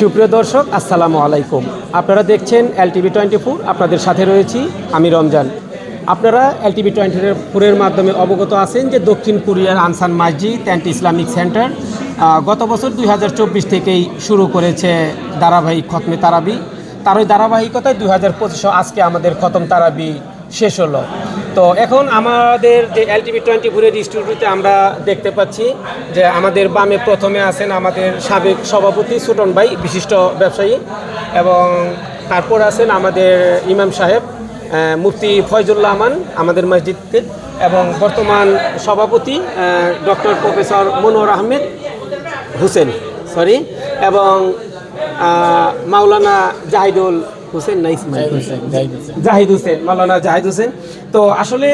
সুপ্রিয় দর্শক, আসসালামু আলাইকুম। আপনারা দেখছেন এলটিভি টোয়েন্টি ফোর আপনাদের সাথে রয়েছি আমি রমজান। আপনারা এলটিভি টোয়েন্টি ফোরের মাধ্যমে অবগত আছেন যে দক্ষিণ কোরিয়ার আনসান মসজিদ অ্যান্ড ইসলামিক সেন্টার গত বছর দুই হাজার চব্বিশ থেকেই শুরু করেছে ধারাবাহিক খতমে তারাবি। তার ওই ধারাবাহিকতায় দুই হাজার আজকে আমাদের খতম তারাবি শেষ হলো। তো এখন আমাদের যে এলটিভি টোয়েন্টি ফোরের স্টুডিওতে আমরা দেখতে পাচ্ছি যে আমাদের বামে প্রথমে আছেন আমাদের সাবেক সভাপতি সুটন ভাই, বিশিষ্ট ব্যবসায়ী, এবং তারপর আছেন আমাদের ইমাম সাহেব মুফতি ফয়জুল্লাহ আমান আমাদের মসজিদের এবং বর্তমান সভাপতি doctor professor Monowar Ahmed Hussain sorry এবং মাওলানা জাহিদুল হুসেন না ইসমাইল জাহিদ হোসেন মাওলানা জাহিদ হোসেন। তো আসলে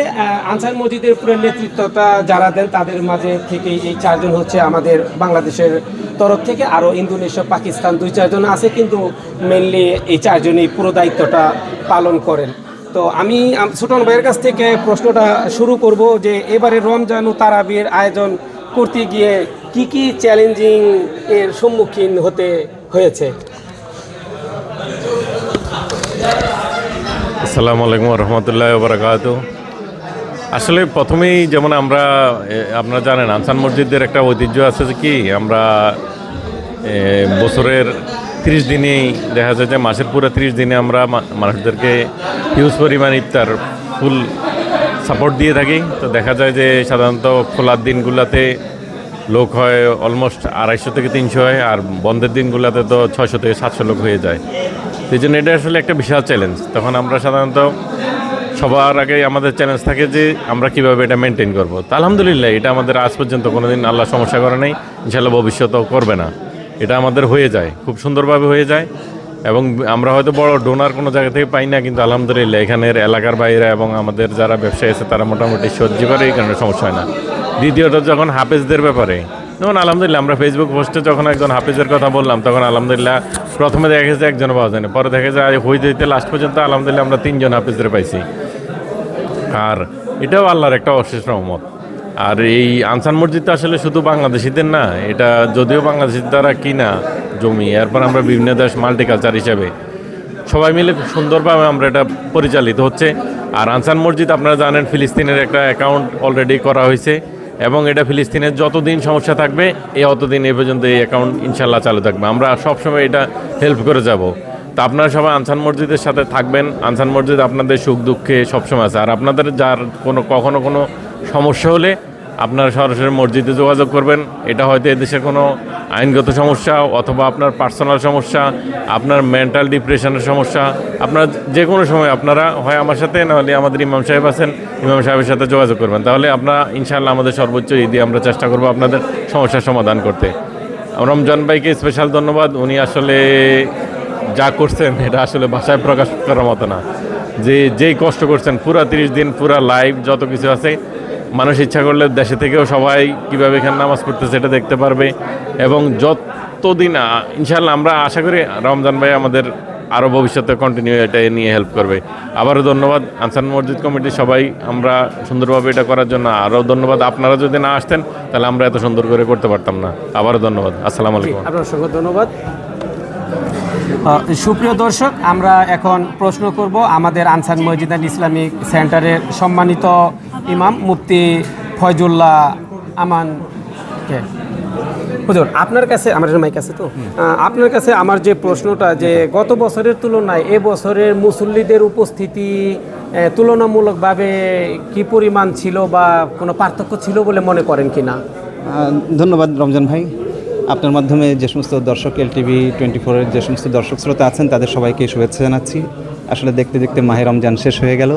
আনসার মসজিদের পুরো নেতৃত্বটা যারা দেন তাদের মাঝে থেকে এই চারজন হচ্ছে আমাদের বাংলাদেশের তরফ থেকে। আরও ইন্দোনেশিয়া পাকিস্তান দুই চারজন আছে কিন্তু মেনলি এই চারজনই পুরো দায়িত্বটা পালন করেন। তো আমি ছোটন ভাইয়ের কাছ থেকে প্রশ্নটা শুরু করব যে এবারে রমজান ও তারাবির আয়োজন করতে গিয়ে কি কি চ্যালেঞ্জিং এর সম্মুখীন হতে হয়েছে? আসসালামু আলাইকুম রহমতুল্লাহ বারাকাতু আসলে প্রথমেই যেমন আমরা আপনারা জানেন আনসান মসজিদের একটা ঐতিহ্য আছে যে কি, আমরা বছরের তিরিশ দিনেই দেখা যায় যে মাসের পুরো তিরিশ দিনে আমরা মানুষদেরকে হিউজ পরিমাণ ইফতার ফুল সাপোর্ট দিয়ে থাকি। তো দেখা যায় যে সাধারণত খোলার দিনগুলোতে লোক হয় অলমোস্ট আড়াইশো থেকে তিনশো হয়, আর বন্ধের দিনগুলোতে তো ছয়শো থেকে সাতশো লোক হয়ে যায়। সেই জন্য এটা আসলে একটা বিশাল চ্যালেঞ্জ তখন আমরা সাধারণত সবার আগে আমাদের চ্যালেঞ্জ থাকে যে আমরা কীভাবে এটা মেনটেন করব। তা আলহামদুলিল্লাহ, এটা আমাদের আজ পর্যন্ত কোনো দিন আল্লাহ সমস্যা করে নেই। ইনশাল্লাহ ভবিষ্যতেও করবে না। এটা আমাদের হয়ে যায়, খুব সুন্দরভাবে হয়ে যায়। এবং আমরা হয়তো বড় ডোনার কোনো জায়গা থেকে পাই না, কিন্তু আলহামদুলিল্লাহ এখানের এলাকার বাইরে এবং আমাদের যারা ব্যবসায়ী আছে, তারা মোটামুটি সহ্য করে, এই কারণে সমস্যা হয় না। দ্বিতীয়ত যখন হাফেজদের ব্যাপারে যেমন আলহামদুলিল্লাহ, আমরা ফেসবুক পোস্টে যখন একজন হাফিজের কথা বললাম, তখন আলহামদুলিল্লাহ প্রথমে দেখা গেছে একজন পাওয়া যায়নি। পরে দেখা যায় হইতে হইতে লাস্ট পর্যন্ত আলহামদুলিল্লাহ আমরা তিনজন হাফেজদের পাইছি। আর এটাও আল্লাহর একটা অশেষ রহমত। আর এই আনসান মসজিদটা আসলে শুধু বাংলাদেশিদের না, এটা যদিও বাংলাদেশিদের দ্বারা কিনা জমি, এরপর আমরা বিভিন্ন দেশ মাল্টিকালচার হিসাবে সবাই মিলে সুন্দরভাবে আমরা এটা পরিচালিত হচ্ছে। আর আনসান মসজিদ আপনারা জানেন, ফিলিস্তিনের একটা অ্যাকাউন্ট অলরেডি করা হয়েছে। এবং এটা ফিলিস্তিনের যতদিন সমস্যা থাকবে এই অতদিন এ পর্যন্ত এই অ্যাকাউন্ট ইনশাল্লাহ চালু থাকবে। আমরা সবসময় এটা হেল্প করে যাব। তা আপনারা সবাই আনসান মসজিদের সাথে থাকবেন। আনসান মসজিদ আপনাদের সুখ দুঃখে সবসময় আছে। আর আপনাদের যার কোনো, কখনো কোনো সমস্যা হলে আপনারা সরাসরি মসজিদে যোগাযোগ করবেন। এটা হয়তো এদেশের কোনো আইনগত সমস্যা অথবা আপনার পার্সোনাল সমস্যা, আপনার মেন্টাল ডিপ্রেশনের সমস্যা, আপনার যে কোনো সময় আপনারা হয় আমার সাথে, নাহলে আমাদের ইমাম সাহেব আছেন, ইমাম সাহেবের সাথে যোগাযোগ করবেন। তাহলে আপনারা ইনশাআল্লাহ আমাদের সর্বোচ্চ ই দিয়ে আমরা চেষ্টা করব আপনাদের সমস্যার সমাধান করতে। রমজান ভাইকে স্পেশাল ধন্যবাদ। উনি আসলে যা করছেন, এটা আসলে ভাষায় প্রকাশ করার মতো না। যে, যেই কষ্ট করছেন, পুরা তিরিশ দিন পুরা লাইভ যত কিছু আছে মানুষ ইচ্ছা করলে দেশে থেকেও সবাই কীভাবে এখানে নামাজ পড়তেছে এটা দেখতে পারবে। এবং যতদিন ইনশাল্লাহ আমরা আশা করি রমজান ভাই আমাদের আরও ভবিষ্যতে কন্টিনিউ এটা নিয়ে হেল্প করবে। আবারও ধন্যবাদ আনসান মসজিদ কমিটি সবাই, আমরা সুন্দরভাবে এটা করার জন্য আরও ধন্যবাদ। আপনারা যদি না আসতেন, তাহলে আমরা এত সুন্দর করে করতে পারতাম না। আবারও ধন্যবাদ। আসসালামু আলাইকুম। আপনার অসংখ্য ধন্যবাদ। সুপ্রিয় দর্শক, আমরা এখন প্রশ্ন করব আমাদের আনসার মসজিদ ইসলামিক সেন্টারের সম্মানিত ইমাম মুফতি ফয়জুল্লাহ আমানকে হুজুর আপনার কাছে আমার মাইক আছে তো? আপনার কাছে আমার যে প্রশ্নটা যে গত বছরের তুলনায় এ বছরের মুসল্লিদের উপস্থিতি তুলনামূলকভাবে কি পরিমাণ ছিল বা কোনো পার্থক্য ছিল বলে মনে করেন কি না ধন্যবাদ রমজান ভাই। আপনার মাধ্যমে যে সমস্ত দর্শক এল টিভি টোয়েন্টি ফোরের যে সমস্ত দর্শক শ্রোতা আছেন তাদের সবাইকে শুভেচ্ছা জানাচ্ছি। আসলে দেখতে দেখতে মাহে রমজান শেষ হয়ে গেল।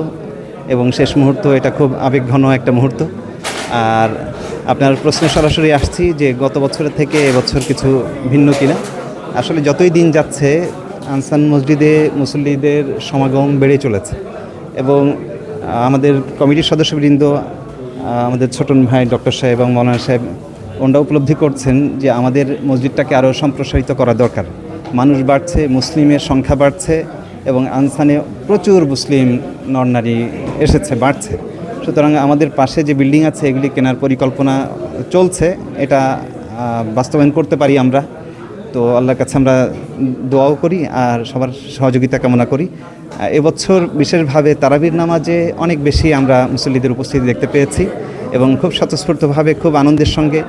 এবং শেষ মুহূর্ত, এটা খুব আবেগঘন একটা মুহূর্ত। আর আপনার প্রশ্নে সরাসরি আসছি যে গত বছরের থেকে এবছর কিছু ভিন্ন কিনা। আসলে যতই দিন যাচ্ছে, আনসান মসজিদে মুসল্লিদের সমাগম বেড়ে চলেছে। এবং আমাদের কমিটির সদস্যবৃন্দ আমাদের ছোটন ভাই ডক্টর সাহেব এবং মৌলানা সাহেব, ওনারা উপলব্ধি করছেন যে আমাদের মসজিদটাকে আরও সম্প্রসারিত করা দরকার। মানুষ বাড়ছে, মুসলিমের সংখ্যা বাড়ছে এবং আনসানে প্রচুর মুসলিম নরনারী এসেছে, বাড়ছে। সুতরাং আমাদের পাশে যে বিল্ডিং আছে, এগুলি কেনার পরিকল্পনা চলছে। এটা বাস্তবায়ন করতে পারি আমরা। তো আল্লাহর কাছে আমরা দোয়াও করি আর সবার সহযোগিতা কামনা করি। এবছর বিশেষভাবে তারাবির নামাজে অনেক বেশি আমরা মুসল্লিদের উপস্থিতি দেখতে পেয়েছি এবং খুব স্বতঃস্ফূর্তভাবে, খুব আনন্দের সঙ্গে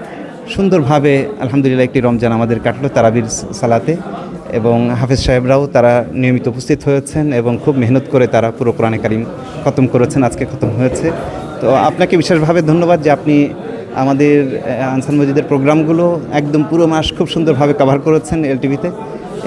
সুন্দরভাবে আলহামদুলিল্লাহ একটি রমজান আমাদের কাটলো তারাবির সালাতে। এবং হাফেজ সাহেবরাও তারা নিয়মিত উপস্থিত হয়েছেন এবং খুব মেহনত করে তারা পুরো কোরআনে কারিম খতম করেছেন আজকে খতম হয়েছে। তো আপনাকে বিশেষভাবে ধন্যবাদ যে আপনি আমাদের আহ, আনসার মসজিদের প্রোগ্রামগুলো একদম পুরো মাস খুব সুন্দরভাবে কভার করেছেন এলটিভিতে।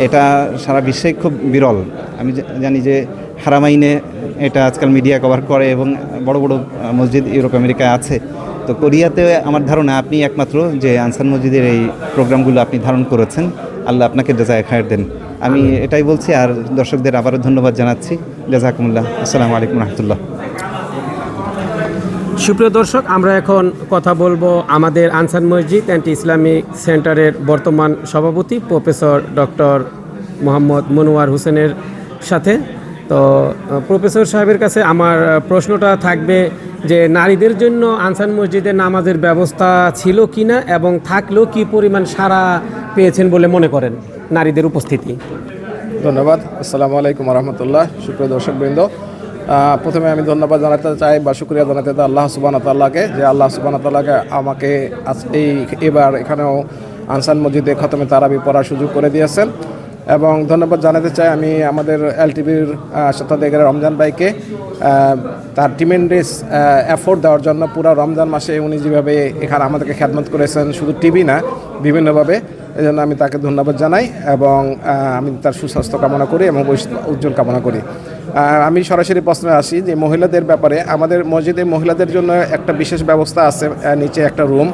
এটা সারা বিশ্বে খুব বিরল। আমি জানি যে হারামাইনে এটা আজকাল মিডিয়া কভার করে এবং বড় বড় মসজিদ ইউরোপ আমেরিকায় আছে। তো কোরিয়াতে আমার ধারণা আপনি একমাত্র যে আনসার মসজিদের এই প্রোগ্রামগুলো আপনি ধারণ করেছেন। আল্লাহ আপনাকে জাজায় খায়ের দেন। আমি এটাই বলছি, আর দর্শকদের আবারও ধন্যবাদ জানাচ্ছি। জাজাকুমুল্লাহ। আসসালামু আলাইকুম রহমতুল্লাহ। সুপ্রিয় দর্শক, আমরা এখন কথা বলব আমাদের আনসার মসজিদ অ্যান্টি ইসলামিক সেন্টারের বর্তমান সভাপতি প্রফেসর ডক্টর মোহাম্মদ মনোয়ার হোসেনের সাথে। তো প্রফেসর সাহেবের কাছে আমার প্রশ্নটা থাকবে যে নারীদের জন্য আনসান মসজিদে নামাজের ব্যবস্থা ছিল কি না এবং থাকলেও কি পরিমাণ সারা পেয়েছেন বলে মনে করেন নারীদের উপস্থিতি? ধন্যবাদ। আসসালামু আলাইকুম রহমতুল্লাহ সুপ্রিয় দর্শকবৃন্দ প্রথমে আমি ধন্যবাদ জানাতে চাই বা শুক্রিয়া জানাতে চাই আল্লাহ সুবান তাল্লাহকে যে আল্লাহ সুবান তাল্লাহকে আমাকে আজ এই, এবার এখানেও আনসান মসজিদে খতমে তারাবি পড়ার সুযোগ করে দিয়েছেন। এবং ধন্যবাদ জানাতে চাই আমি আমাদের এলটিভির শতাধিকের রমজান ভাইকে। তার টিমেন্ডেস এফোর্ট দেওয়ার জন্য পুরো রমজান মাসে উনি যেভাবে এখানে আমাদেরকে খ্যাতমত করেছেন, শুধু টিভি না, বিভিন্নভাবে এই জন্য আমি তাকে ধন্যবাদ জানাই এবং আমি তার সুস্বাস্থ্য কামনা করি এবং উজ্জ্বল কামনা করি। আমি সরাসরি প্রশ্নে আসি যে মহিলাদের ব্যাপারে আমাদের মসজিদে মহিলাদের জন্য একটা বিশেষ ব্যবস্থা আছে নিচে একটা রুম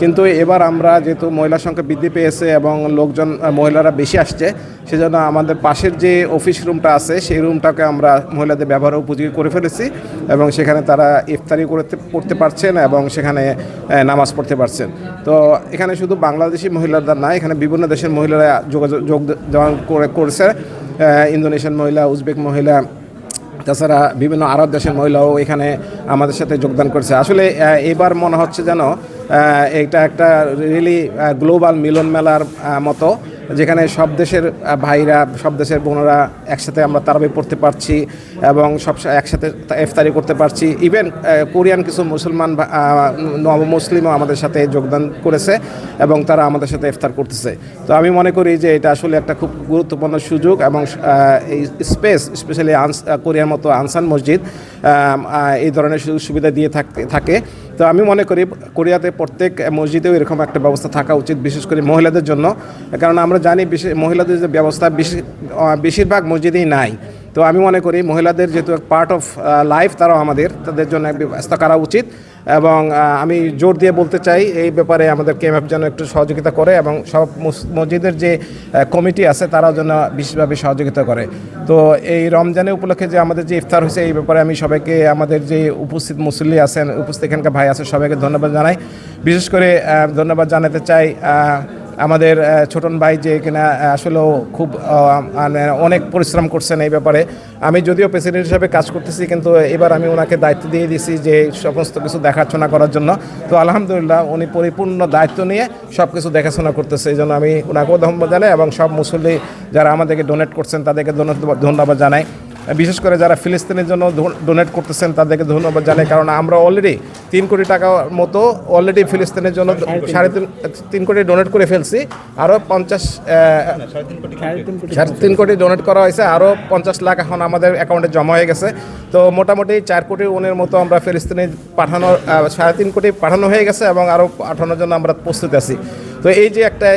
কিন্তু এবার আমরা যেহেতু মহিলার সংখ্যা বৃদ্ধি পেয়েছে এবং লোকজন মহিলারা বেশি আসছে, সেজন্য আমাদের পাশের যে অফিস রুমটা আছে, সেই রুমটাকে আমরা মহিলাদের ব্যবহার উপযোগী করে ফেলেছি এবং সেখানে তারা ইফতারি করতে পড়তে পারছেন এবং সেখানে নামাজ পড়তে পারছেন। তো এখানে শুধু বাংলাদেশি মহিলাদের না, এখানে বিভিন্ন দেশের মহিলারা যোগাযোগ, যোগ করে, করেছে। ইন্দোনেশিয়ান মহিলা, উজবেক মহিলা, তাছাড়া বিভিন্ন আরব দেশের মহিলাও এখানে আমাদের সাথে যোগদান করছে। আসলে এবার মনে হচ্ছে যেন এটা একটা রিয়েলি গ্লোবাল মিলন মেলার মতো, যেখানে সব দেশের ভাইরা, সব দেশের বোনেরা একসাথে আমরা তারাবি পড়তে পারছি এবং সব একসাথে ইফতারি করতে পারছি। ইভেন কোরিয়ান কিছু মুসলমান নব মুসলিমও আমাদের সাথে যোগদান করেছে এবং তারা আমাদের সাথে ইফতার করতেছে। তো আমি মনে করি যে এটা আসলে একটা খুব গুরুত্বপূর্ণ সুযোগ এবং এই স্পেস স্পেশালি আনস কোরিয়ার মতো আনসান মসজিদ এই ধরনের সুযোগ সুবিধা দিয়ে থাকে। তো আমি মনে করি কোরিয়াতে প্রত্যেক মসজিদেও এরকম একটা ব্যবস্থা থাকা উচিত, বিশেষ করে মহিলাদের জন্য। কারণ আমরা জানি বিশেষ মহিলাদের যে ব্যবস্থা, বেশি- বেশিরভাগ মসজিদেই নাই। তো আমি মনে করি মহিলাদের যেহেতু পার্ট অফ লাইফ তারাও আমাদের, তাদের জন্য এক ব্যবস্থা করা উচিত। এবং আমি জোর দিয়ে বলতে চাই, এই ব্যাপারে আমাদের কেএমএফ যেন একটু সহযোগিতা করে এবং সব মুস- মসজিদের যে কমিটি আছে তারাও যেন বিশেষভাবে সহযোগিতা করে। তো এই রমজানের উপলক্ষে যে আমাদের যে ইফতার হয়েছে, এই ব্যাপারে আমি সবাইকে, আমাদের যে উপস্থিত মুসল্লি আছেন, উপস্থিত এখানকার ভাই আছে, সবাইকে ধন্যবাদ জানাই। বিশেষ করে ধন্যবাদ জানাতে চাই আমাদের ছোটন ভাই যে কিনা আসলেও খুব মানে অনেক পরিশ্রম করছেন এই ব্যাপারে। আমি যদিও প্রেসিডেন্ট হিসাবে কাজ করতেছি, কিন্তু এবার আমি ওনাকে দায়িত্ব দিয়ে দিয়েছি যে সমস্ত কিছু দেখাশোনা করার জন্য। তো আলহামদুলিল্লাহ উনি পরিপূর্ণ দায়িত্ব নিয়ে সব কিছু দেখাশোনা করতেছে, এই জন্য আমি ওনাকেও ধন্যবাদ জানাই এবং সব মুসল্লি যারা আমাদেরকে ডোনেট করছেন, তাদেরকে ধন্যবাদ জানাই। বিশেষ করে যারা ফিলিস্তিনের জন্য ডোনেট করতেছেন তাদেরকে ধন্যবাদ জানাই কারণ আমরা অলরেডি তিন কোটি টাকা মতো অলরেডি ফিলিস্তিনের জন্য সাড়ে তিন তিন কোটি ডোনেট করে ফেলছি। আরও পঞ্চাশ সাড়ে তিন কোটি ডোনেট করা হয়েছে আরও পঞ্চাশ লাখ এখন আমাদের অ্যাকাউন্টে জমা হয়ে গেছে। তো মোটামুটি চার কোটি উনের মতো আমরা ফিলিস্তিনে পাঠানোর সাড়ে তিন কোটি পাঠানো হয়ে গেছে এবং আরও পাঠানোর জন্য আমরা প্রস্তুত আছি। তো এই যে একটা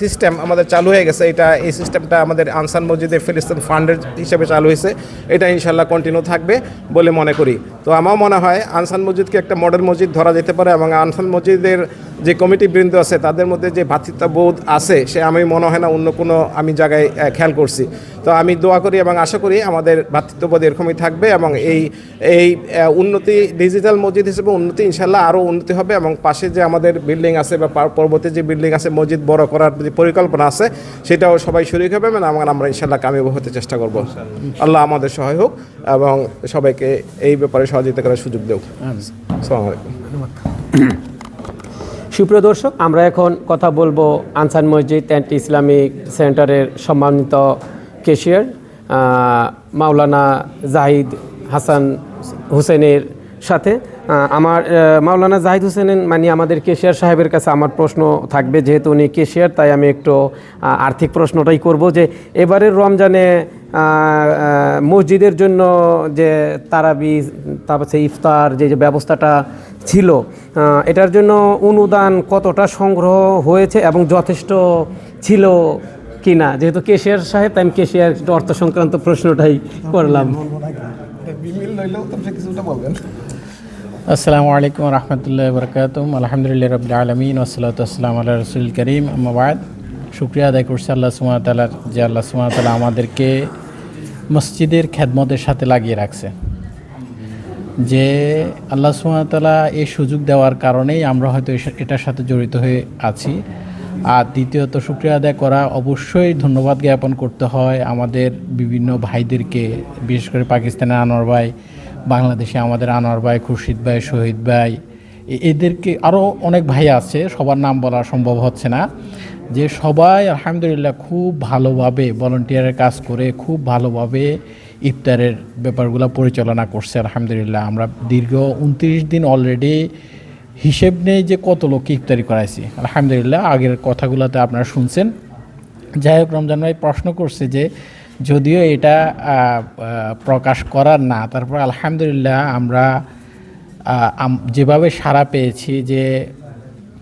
সিস্টেম আমাদের চালু হয়ে গেছে, এটা, এই সিস্টেমটা আমাদের আনসান মসজিদে ফিলিস্তিন ফান্ডের হিসেবে চালু হয়েছে, এটা ইনশাল্লাহ কন্টিনিউ থাকবে বলে মনে করি। তো আমার মনে হয় আনসান মসজিদকে একটা মডেল মসজিদ ধরা যেতে পারে এবং আনসান মসজিদের যে কমিটি বৃন্দ আছে, তাদের মধ্যে যে ভ্রাতৃত্ববোধ আছে, সে আমি মনে হয় না অন্য কোনো আমি জায়গায় খেয়াল করছি। তো আমি দোয়া করি এবং আশা করি আমাদের ভ্রাতৃত্ববোধ এরকমই থাকবে এবং এই এই উন্নতি ডিজিটাল মসজিদ হিসেবে উন্নতি ইনশাল্লাহ আরও উন্নতি হবে এবং পাশে যে আমাদের বিল্ডিং আছে বা পার- পরবর্তী যে বিল্ডিং আছে মসজিদ বড় করার যে পরিকল্পনা আছে সেটাও সবাই শরিক হবে এবং আমরা আমরা ইনশাল্লাহ কামিয়াব হতে চেষ্টা করব। আল্লাহ আমাদের সহায় হোক এবং সবাইকে এই ব্যাপারে সহযোগিতা করার সুযোগ দেব আসসালামু আলাইকুম। সুপ্রিয় দর্শক আমরা এখন কথা বলব আনসান মসজিদ অ্যান্ড ইসলামিক সেন্টারের সম্মানিত কেশিয়ার মাওলানা জাহিদ হাসান হোসেনের সাথে। আমার মাওলানা জাহিদ হোসেনের মানে আমাদের কেশিয়ার সাহেবের কাছে আমার প্রশ্ন থাকবে, যেহেতু উনি কেশিয়ার, তাই আমি একটু আর্থিক প্রশ্নটাই করব যে এবারের রমজানে মসজিদের জন্য যে তারাবি, তারপর ইফতার, যে যে ব্যবস্থাটা ছিল এটার জন্য অনুদান কতটা সংগ্রহ হয়েছে এবং যথেষ্ট ছিল কিনা যেহেতু কেশিয়ার সাহেব তাই আমি কেশিয়ার একটু অর্থ সংক্রান্ত প্রশ্নটাই করলাম। আসসালামু আলাইকুম রহমতুল্লাহ বরকাতুম আলহামদুলিল্লাহ রবিল আলমিন ওসলাত আসসালাম আল্লাহ রসুল করিম। আমাবাদ শুক্রিয়া আদায় করছি আল্লাহ সুমাতালার যে আল্লাহ সুমাতালা আমাদেরকে মসজিদের খেদমতের সাথে লাগিয়ে রাখছে। যে আল্লাহ সুমাতালা এই সুযোগ দেওয়ার কারণেই আমরা হয়তো এসা- এটার সাথে জড়িত হয়ে আছি। আর দ্বিতীয়ত শুক্রিয়া আদায় করা অবশ্যই ধন্যবাদ জ্ঞাপন করতে হয় আমাদের বিভিন্ন ভাইদেরকে, বিশেষ করে পাকিস্তানের আনোয়ার ভাই, বাংলাদেশে আমাদের আনোয়ার ভাই, খুরশিদ ভাই, শহীদ ভাই এদেরকে আরও অনেক ভাই আছে, সবার নাম বলা সম্ভব হচ্ছে না। যে সবাই আলহামদুলিল্লাহ খুব ভালোভাবে ভলেন্টিয়ারের কাজ করে, খুব ভালোভাবে ইফতারের ব্যাপারগুলো পরিচালনা করছে, আলহামদুলিল্লাহ। আমরা দীর্ঘ উনত্রিশ দিন অলরেডি হিসেব নেই যে কত লোক ইফতারি করাইছি। আলহামদুলিল্লাহ, আগের কথাগুলোতে আপনারা শুনছেন। যাই হোক, রমজান ভাই প্রশ্ন করছে যে, যদিও এটা প্রকাশ করার না, তারপর আলহামদুলিল্লাহ আমরা যেভাবে সাড়া পেয়েছি যে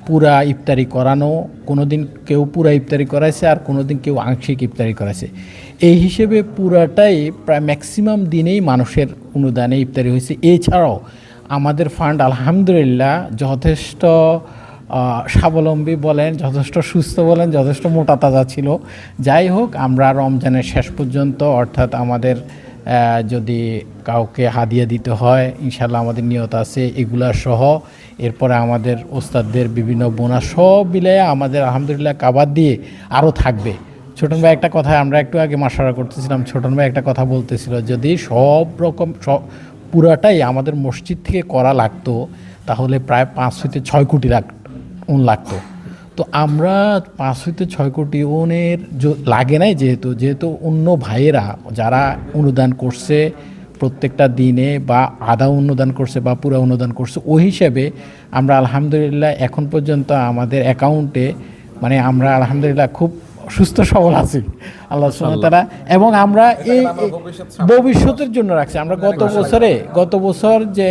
পুরা ইফতারি করানো কোনো দিন কেউ পুরা ইফতারি করাইছে আর কোনো দিন কেউ আংশিক ইফতারি করাইছে। এই হিসেবে পুরাটাই প্রায় ম্যাক্সিমাম দিনেই মানুষের অনুদানে ইফতারি হয়েছে। এছাড়াও আমাদের ফান্ড আলহামদুলিল্লাহ, যথেষ্ট স্বাবলম্বী বলেন, যথেষ্ট সুস্থ বলেন, যথেষ্ট মোটা তাজা ছিল। যাই হোক, আমরা রমজানের শেষ পর্যন্ত, অর্থাৎ আমাদের যদি কাউকে হাদিয়া দিতে হয় ইনশাল্লাহ আমাদের নিয়ত আছে এগুলা সহ। এরপরে আমাদের ওস্তাদদের বিভিন্ন বোনা সব মিলিয়ে আমাদের আলহামদুলিল্লাহ কাবার দিয়ে আরও থাকবে। ছোটন ভাই, একটা কথা আমরা একটু আগে মাসারা করতেছিলাম ছোটন ভাই একটা কথা বলতেছিল, যদি সব রকম পুরাটাই আমাদের মসজিদ থেকে করা লাগতো, তাহলে প্রায় পাঁচ হইতে ছয় কোটি লাখ, উন লাগতো। তো আমরা পাঁচ হইতে ছয় কোটি উনের লাগে নাই যেহেতু যেহেতু অন্য ভাইয়েরা যারা অনুদান করছে প্রত্যেকটা দিনে বা আধা অনুদান করছে বা পুরো অনুদান করছে, ওই হিসেবে আমরা আলহামদুলিল্লাহ এখন পর্যন্ত আমাদের অ্যাকাউন্টে মানে আমরা আলহামদুলিল্লাহ খুব সুস্থ সবল আছি। আল্লাহ তারা এবং আমরা এই ভবিষ্যতের জন্য রাখছি। আমরা গত বছরে গত বছর যে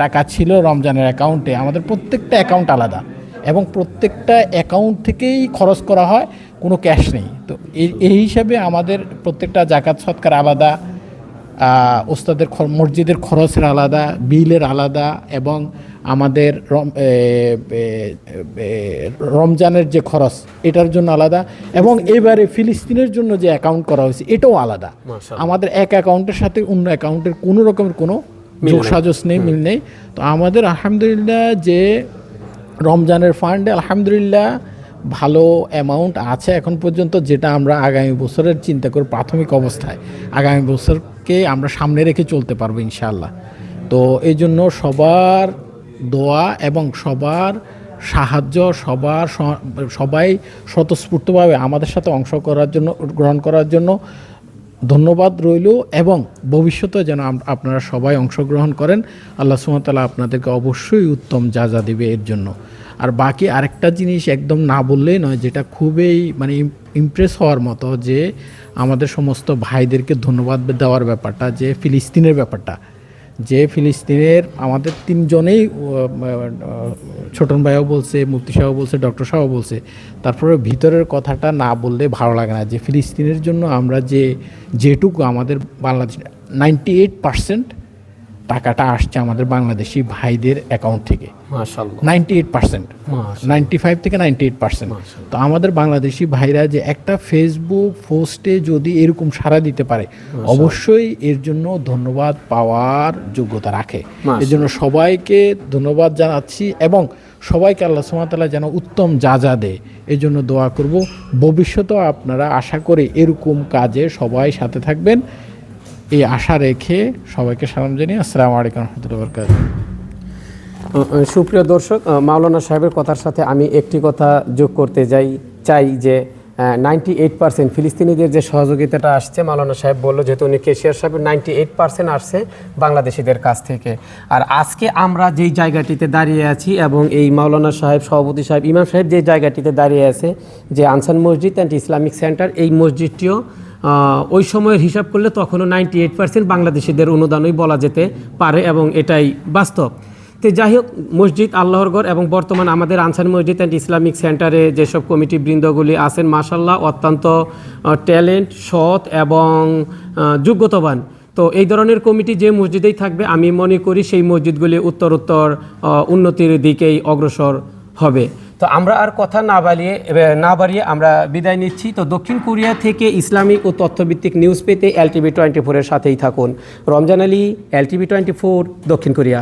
টাকা ছিল রমজানের অ্যাকাউন্টে আমাদের প্রত্যেকটা অ্যাকাউন্ট আলাদা এবং প্রত্যেকটা অ্যাকাউন্ট থেকেই খরচ করা হয় কোনো ক্যাশ নেই। তো এই হিসাবে আমাদের প্রত্যেকটা জাকাত সৎকার আলাদা ওস্তাদের মসজিদের খরচের আলাদা বিলের আলাদা এবং আমাদের রমজানের যে খরচ এটার জন্য আলাদা এবং এবারে ফিলিস্তিনের জন্য যে অ্যাকাউন্ট করা হয়েছে এটাও আলাদা। আমাদের এক অ্যাকাউন্টের সাথে অন্য অ্যাকাউন্টের কোনো রকমের কোনো যোগসাজস নেই। মিল নেই। তো আমাদের আলহামদুলিল্লাহ যে রমজানের ফান্ডে আলহামদুলিল্লাহ ভালো অ্যামাউন্ট আছে এখন পর্যন্ত যেটা আমরা আগামী বছরের চিন্তা করি প্রাথমিক অবস্থায়। আগামী বছরকে আমরা সামনে রেখে চলতে পারব ইনশাআল্লাহ। তো এই জন্য সবার দোয়া এবং সবার সাহায্য, সবার সবাই স্বতঃস্ফূর্তভাবে আমাদের সাথে অংশ করার জন্য, গ্রহণ করার জন্য ধন্যবাদ রইল এবং ভবিষ্যতে যেন আপনারা সবাই অংশগ্রহণ করেন। আল্লাহ সুমতাল্লাহ আপনাদেরকে অবশ্যই উত্তম যা যা দেবে এর জন্য। আর বাকি আরেকটা জিনিস একদম না বললেই নয়, যেটা খুবই মানে ইমপ্রেস হওয়ার মতো যে আমাদের সমস্ত ভাইদেরকে ধন্যবাদ দেওয়ার ব্যাপারটা, যে ফিলিস্তিনের ব্যাপারটা। যে ফিলিস্তিনের আমাদের তিনজনেই ছোটন ভাইও বলছে, মুফতি সাহেব বলছে, ডক্টর সাহেব বলছে। তারপরে ভিতরের কথাটা না বললে ভালো লাগে না যে, ফিলিস্তিনের জন্য আমরা যে, যেটুকু আমাদের বাংলাদেশ নাইনটি এইট পার্সেন্ট টাকাটা আসছে আমাদের বাংলাদেশি ভাইদের অ্যাকাউন্ট থেকে। Ninety eight percent. Ninety five থেকে নাইনটি এইট পার্সেন্ট। তো আমাদের বাংলাদেশি ভাইরা যে একটা ফেসবুক পোস্টে যদি এরকম সাড়া দিতে পারে অবশ্যই এর জন্য ধন্যবাদ পাওয়ার যোগ্যতা রাখে। এর জন্য সবাইকে ধন্যবাদ জানাচ্ছি এবং সবাইকে আল্লাহ সুমাতালা যেন উত্তম যা যা দেয় এর জন্য দোয়া করব। ভবিষ্যতেও আপনারা আশা করে এরকম কাজে সবাই সাথে থাকবেন। এই আশা রেখে সবাইকে সালাম জানিয়ে আসসালামু আলাইকুম রহমতুল্লাহ সুপ্রিয় দর্শক মাওলানা সাহেবের কথার সাথে আমি একটি কথা যোগ করতে যাই, চাই যে নাইনটি এইট পার্সেন্ট ফিলিস্তিনিদের যে সহযোগিতাটা আসছে, মাওলানা সাহেব বলল যেহেতু উনি কেশিয়ার সাহেব নাইনটি এইট পার্সেন্ট আসছে বাংলাদেশিদের কাছ থেকে। আর আজকে আমরা যেই জায়গাটিতে দাঁড়িয়ে আছি এবং এই মাওলানা সাহেব, সভাপতি সাহেব, ইমাম সাহেব যে জায়গাটিতে দাঁড়িয়ে আছে, যে আনসান মসজিদ অ্যান্ড ইসলামিক সেন্টার এই মসজিদটিও ওই সময়ের হিসাব করলে তখনও নাইনটি এইট পার্সেন্ট বাংলাদেশিদের অনুদানই বলা যেতে পারে এবং এটাই বাস্তব। তো যাই হোক, মসজিদ আল্লাহর ঘর এবং বর্তমান আমাদের আনসার মসজিদ অ্যান্ড ইসলামিক সেন্টারে যেসব কমিটি বৃন্দগুলি আছেন মাসাল্লাহ অত্যন্ত ট্যালেন্ট, সৎ এবং যোগ্যতাবান। তো এই ধরনের কমিটি যে মসজিদেই থাকবে, আমি মনে করি সেই মসজিদগুলি উত্তরোত্তর উন্নতির দিকেই অগ্রসর হবে। তো আমরা আর কথা না বাড়িয়ে না বাড়িয়ে আমরা বিদায় নিচ্ছি। তো দক্ষিণ কোরিয়া থেকে ইসলামিক ও তথ্যভিত্তিক নিউজ পেতে এল এলটিভি টোয়েন্টি ফোরের সাথেই থাকুন। Ramzan Ali LTV twenty four দক্ষিণ কোরিয়া।